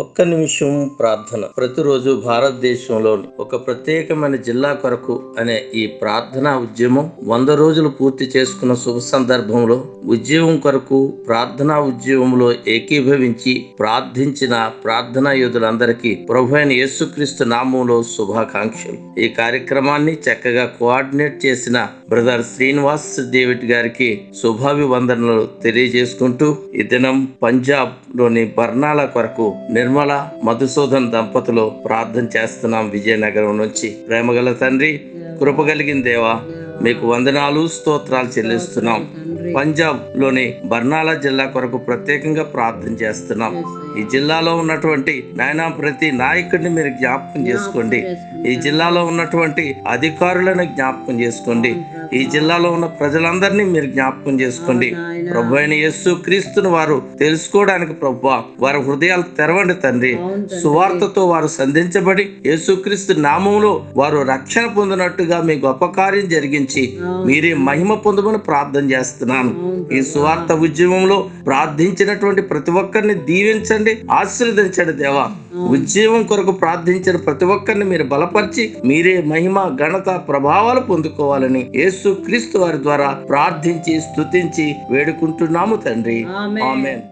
ఒక్క నిమిషం ప్రార్థన. ప్రతిరోజు భారతదేశంలోని ఒక ప్రత్యేకమైన జిల్లా కొరకు అనే ఈ ప్రార్థనా ఉద్యమం వంద రోజులు పూర్తి చేసుకున్న శుభ సందర్భంలో ఉద్యమం కొరకు ప్రార్థనా ఉద్యమంలో ఏకీభవించి ప్రార్థించిన ప్రార్థనా యోధులందరికీ ప్రభు అయిన యేసుక్రీస్తు నామంలో శుభాకాంక్షలు. ఈ కార్యక్రమాన్ని చక్కగా కోఆర్డినేట్ చేసిన బ్రదర్ శ్రీనివాస్ డేవిడ్ గారికి శుభాభివందనలు తెలియజేసుకుంటూ ఈ దినం పంజాబ్లోని బర్నాల కొరకు నిర్మల మధుసూదన్ దంపతులు ప్రార్థన చేస్తున్నాం విజయనగరం నుంచి. ప్రేమగల తండ్రి కృప కలిగిన దేవా మీకు వందనాలు స్తోత్రాలు చెల్లిస్తున్నాం. పంజాబ్లోని బర్నాలా జిల్లా కొరకు ప్రత్యేకంగా ప్రార్థన చేస్తున్నాం. ఈ జిల్లాలో ఉన్నటువంటి నాయన ప్రతి నాయకుడిని మీరు జ్ఞాపకం చేసుకోండి. ఈ జిల్లాలో ఉన్నటువంటి అధికారులను జ్ఞాపకం చేసుకోండి. ఈ జిల్లాలో ఉన్న ప్రజలందరినీ మీరు జ్ఞాపకం చేసుకోండి. ప్రభు అయిన యేసు క్రీస్తును వారు తెలుసుకోవడానికి ప్రభు వారి హృదయాలు తెరవండి తండ్రి. సువార్తతో వారు సంధించబడి యేసుక్రీస్తు నామంలో వారు రక్షణ పొందినట్టుగా మీ గొప్ప కార్యం జరిగించి మీరే మహిమ పొందమని ప్రార్థన చేస్తున్నాను. ఈ సువార్త ఉద్యమంలో ప్రార్థించినటువంటి ప్రతి ఒక్కరిని దీవించండి. ఆశీర్వదించండి దేవా. ఉద్యమం కొరకు ప్రార్థించిన ప్రతి ఒక్కరిని మీరు బలపరిచి మీరే మహిమ ఘనత ప్రభావాలు పొందుకోవాలని యేసు క్రీస్తు వారి ద్వారా ప్రార్థించి స్తుతించి వేడుకుంటున్నాము తండ్రి. ఆమెన్.